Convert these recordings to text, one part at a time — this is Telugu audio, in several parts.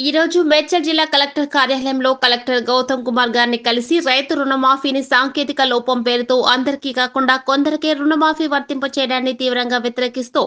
ఈ రోజు మేడ్చల్ జిల్లా కలెక్టర్ కార్యాలయంలో కలెక్టర్ గౌతమ్ కుమార్ గారిని కలిసి రైతు రుణమాఫీని సాంకేతిక లోపం పేరుతో అందరికీ కాకుండా కొందరికే రుణమాఫీ వర్తింప చేయడాన్ని తీవ్రంగా వ్యతిరేకిస్తూ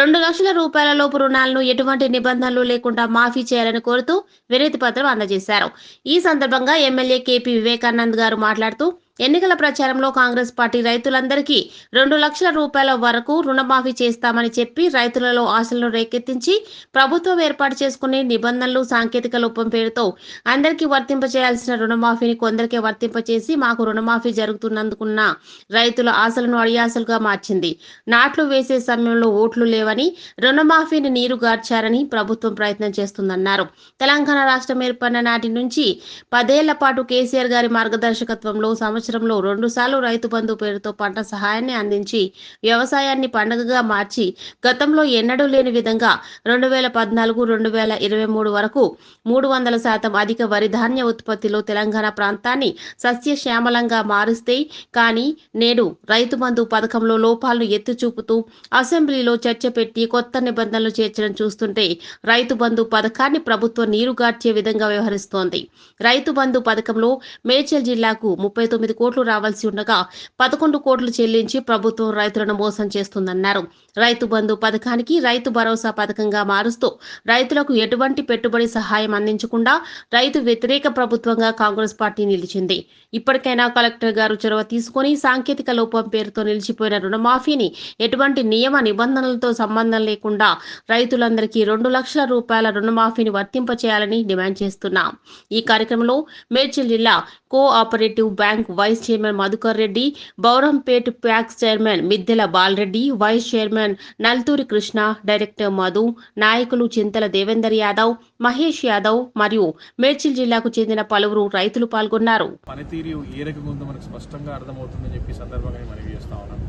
రెండు లక్షల రూపాయల లోపు రుణాలను ఎటువంటి నిబంధనలు లేకుండా మాఫీ చేయాలని కోరుతూ వినతి పత్రం అందజేశారు. ఈ సందర్భంగా ఎమ్మెల్యే కేపీ వివేకానంద్ గారు మాట్లాడుతూ ఎన్నికల ప్రచారంలో కాంగ్రెస్ పార్టీ రైతులందరికీ రెండు లక్షల రూపాయల వరకు రుణమాఫీ చేస్తామని చెప్పి రైతులలో ఆశలను రేకెత్తించి ప్రభుత్వం ఏర్పాటు చేసుకునే నిబంధనలు సాంకేతిక లోపం పేరుతో అందరికీ వర్తింపచేయాల్సిన రుణమాఫీని కొందరికే వర్తింపచేసి మాకు రుణమాఫీ జరుగుతున్నందుకున్న రైతుల ఆశలను అడియాసలుగా మార్చింది. నాట్లు వేసే సమయంలో ఓట్లు లేవని రుణమాఫీని నీరు గార్చారని ప్రభుత్వం ప్రయత్నం చేస్తుందన్నారు. తెలంగాణ రాష్ట్రం ఏర్పడిన నాటి నుంచి పదేళ్ళ పాటు కేసీఆర్ గారి మార్గదర్శకత్వంలో సంవత్సరంలో రెండుసార్లు రైతు బంధు పేరుతో పంట సహాయాన్ని అందించి వ్యవసాయాన్ని పండగగా మార్చి గతంలో ఎన్నడూ లేని విధంగా రెండు వేల పద్నాలుగు రెండు వేల ఇరవై మూడు వరకు మూడు వందల శాతం అధిక వరి ధాన్య ఉత్పత్తిలో తెలంగాణ ప్రాంతాన్ని సస్యశ్యామలంగా మారుస్తే కానీ నేడు రైతు బంధు పథకంలో లోపాలను ఎత్తి చూపుతూ అసెంబ్లీలో చర్చ పెట్టి కొత్త నిబంధనలు చేర్చడం చూస్తుంటే రైతు బంధు పథకాన్ని ప్రభుత్వం నీరుగార్చే విధంగా వ్యవహరిస్తోంది. రైతు బంధు పథకంలో మేడ్చల్ జిల్లాకు ముప్పై తొమ్మిది కోట్లు రావాల్సి ఉండగా పదకొండు కోట్లు చెల్లించి ప్రభుత్వం రైతులను మోసం చేస్తుందన్నారు. రైతు బంధు పథకానికి రైతు భరోసా పథకంగా మారుస్తూ రైతులకు ఎటువంటి పెట్టుబడి సహాయం అందించకుండా రైతు వ్యతిరేక ప్రభుత్వంగా కాంగ్రెస్ పార్టీ నిలిచింది. ఇప్పటికైనా కలెక్టర్ గారు చొరవ తీసుకొని సాంకేతిక లోపం పేరుతో నిలిచిపోయిన రుణమాఫీని ఎటువంటి నియమ నిబంధనలతో సంబంధం లేకుండా రైతులందరికీ రెండు లక్షల రూపాయల రుణమాఫీని వర్తింపచేయాలని డిమాండ్ చేస్తున్నాం. ఈ కార్యక్రమంలో మేడ్చల్ జిల్లా cooperative bank vice chairman Madhukar Reddy Bowrampet PACS chairman Middela Balareddy vice chairman Nalthuri Krishna director Madhu నాయకులు చింతల దేవేందర్ యాదవ్ మహేష్ యాదవ్ మరియు మేడ్చల్ జిల్లాకు చెందిన పలువురు రైతులు పాల్గొన్నారు. పనితీరు ఏ రకంగా ఉందో మనకు స్పష్టంగా అర్థమవుతుందని చెప్పి సందర్భంగా మనవి చేస్తా ఉన్నాం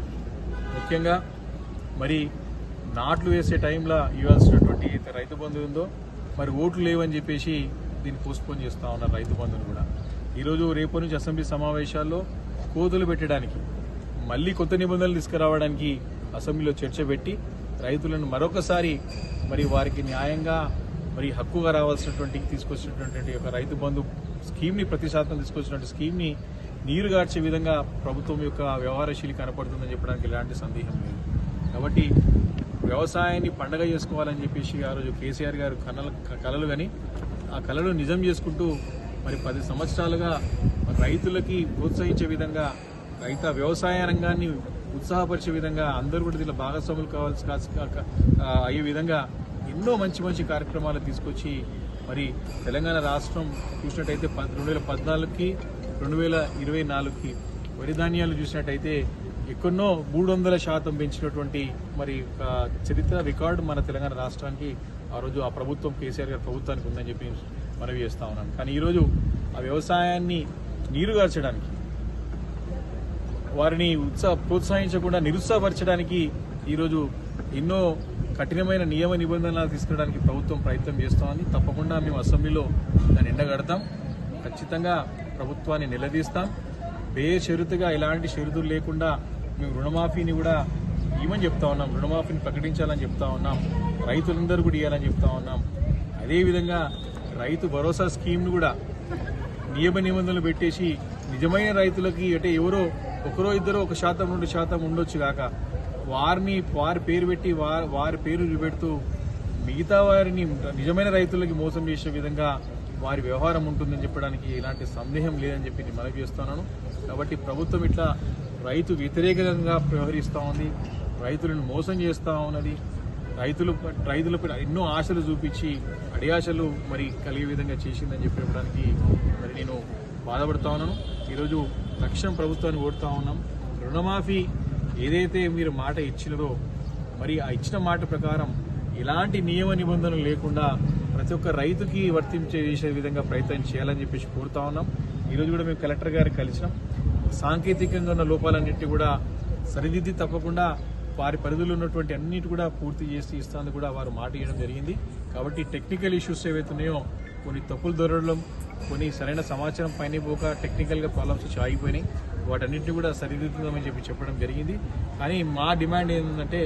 ముఖ్యంగా మరి నాట్లు వేసే టైంలో ఇవ్వాల్సినటువంటి రైతు బంధు ఉందో మరి ఓట్లు లేవని చెప్పేసి దీన్ని పోస్ట్పోన్ చేస్తా ఉన్నారు రైతు బంధువులు కూడా. ఈరోజు రేపు నుంచి అసెంబ్లీ సమావేశాల్లో కోతులు పెట్టడానికి మళ్ళీ కొత్త నిబంధనలు తీసుకురావడానికి అసెంబ్లీలో చర్చ పెట్టి రైతులను మరొకసారి మరి వారికి న్యాయంగా మరి హక్కుగా రావాల్సినటువంటి తీసుకొచ్చినటువంటి ఒక రైతు బంధు స్కీమ్ని ప్రతి శాతం తీసుకొచ్చినటువంటి స్కీమ్ని నీరు గార్చే విధంగా ప్రభుత్వం యొక్క వ్యవహారశీలి కనపడుతుందని చెప్పడానికి ఎలాంటి సందేహం లేదు. కాబట్టి వ్యవసాయాన్ని పండగ చేసుకోవాలని చెప్పేసి ఆ రోజు కేసీఆర్ గారు కళలు కలలు కానీ ఆ కళలు నిజం చేసుకుంటూ మరి పది సంవత్సరాలుగా రైతులకి ప్రోత్సహించే విధంగా రైత వ్యవసాయ రంగాన్ని ఉత్సాహపరిచే విధంగా అందరూ కూడా దీనిలో భాగస్వాములు కావాల్సి కాసి అయ్యే విధంగా ఎన్నో మంచి మంచి కార్యక్రమాలు తీసుకొచ్చి మరి తెలంగాణ రాష్ట్రం చూసినట్టయితే పద్- రెండు వేల పద్నాలుగుకి రెండు వేల ఇరవై నాలుగుకి వరి ధాన్యాలు చూసినట్టయితే ఎక్కడో మూడు వందల శాతం పెంచినటువంటి మరి చరిత్ర రికార్డు మన తెలంగాణ రాష్ట్రానికి ఆ రోజు ఆ ప్రభుత్వం కేసీఆర్ గారి ప్రభుత్వానికి ఉందని చెప్పి మనవి చేస్తూ ఉన్నాను కానీ ఈరోజు ఆ వ్యవసాయాన్ని నీరుగార్చడానికి వారిని ఉత్సాహ ప్రోత్సహించకుండా నిరుత్సాహపరచడానికి ఈరోజు ఎన్నో కఠినమైన నియమ నిబంధనలు తీసుకురావడానికి ప్రభుత్వం ప్రయత్నం చేస్తోంది తప్పకుండా మేము అసెంబ్లీలో దాన్ని ఎండగడతాం. ఖచ్చితంగా ప్రభుత్వాన్ని నిలదీస్తాం. బేషరతుగా ఎలాంటి షరుతులు లేకుండా మేము రుణమాఫీని కూడా ఇవ్వని చెప్తా ఉన్నాం. రుణమాఫీని ప్రకటించాలని చెప్తా ఉన్నాం. రైతులందరూ కూడా ఇవ్వాలని చెప్తా ఉన్నాం. అదేవిధంగా రైతు భరోసా స్కీమ్ను కూడా నియమ నిబంధనలు పెట్టేసి నిజమైన రైతులకి అంటే ఎవరో ఒకరో ఇద్దరు ఒక శాతం రెండు శాతం ఉండొచ్చు కాక వారిని వారి పేరు పెట్టి వారి వారి పేరు పెడుతూ మిగతా వారిని నిజమైన రైతులకి మోసం చేసే విధంగా వారి వ్యవహారం ఉంటుందని చెప్పడానికి ఎలాంటి సందేహం లేదని చెప్పి నేను మనవి చేస్తున్నాను. కాబట్టి ప్రభుత్వం ఇట్లా రైతు వ్యతిరేకంగా వ్యవహరిస్తూ ఉంది రైతులను మోసం చేస్తూ ఉన్నది. రైతులు రైతులపై ఎన్నో ఆశలు చూపించి అడియాశలు మరి కలిగే విధంగా చేసిందని చెప్పడానికి మరి నేను బాధపడుతూ ఉన్నాను. ఈరోజు లక్ష్యం ప్రభుత్వాన్ని ఓడుతూ ఉన్నాం. రుణమాఫీ ఏదైతే మీరు మాట ఇచ్చినదో మరి ఆ ఇచ్చిన మాట ప్రకారం ఎలాంటి నియమ నిబంధనలు లేకుండా ప్రతి ఒక్క రైతుకి వర్తించే చేసే విధంగా ప్రయత్నం చేయాలని చెప్పేసి కోరుతా ఉన్నాం. ఈరోజు కూడా మేము కలెక్టర్ గారికి కలిసినాం. సాంకేతికంగా ఉన్న లోపాలన్నింటినీ కూడా సరిదిద్ది తప్పకుండా వారి పరిధిలో ఉన్నటువంటి అన్నిటి కూడా పూర్తి చేసి ఇస్తాను కూడా వారు మాట ఇవ్వడం జరిగింది. కాబట్టి టెక్నికల్ ఇష్యూస్ ఏవైతున్నాయో కొన్ని తప్పులు దొరకడం కొన్ని సరైన సమాచారం పైన పోక టెక్నికల్గా ప్రాబ్లమ్స్ వచ్చి ఆగిపోయినాయి. వాటన్నిటిని కూడా సరిదిద్దుదామని చెప్పి చెప్పడం జరిగింది. కానీ మా డిమాండ్ ఏంటంటే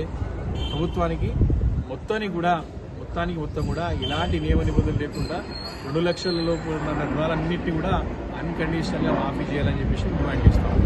ప్రభుత్వానికి మొత్తానికి కూడా మొత్తానికి మొత్తం కూడా ఎలాంటి నియమ నిబంధనలు లేకుండా రెండు లక్షల లోపు ఉన్న రుణాలన్నింటినీ కూడా అన్కండిషనల్గా మాఫీ చేయాలని చెప్పేసి డిమాండ్ చేస్తాము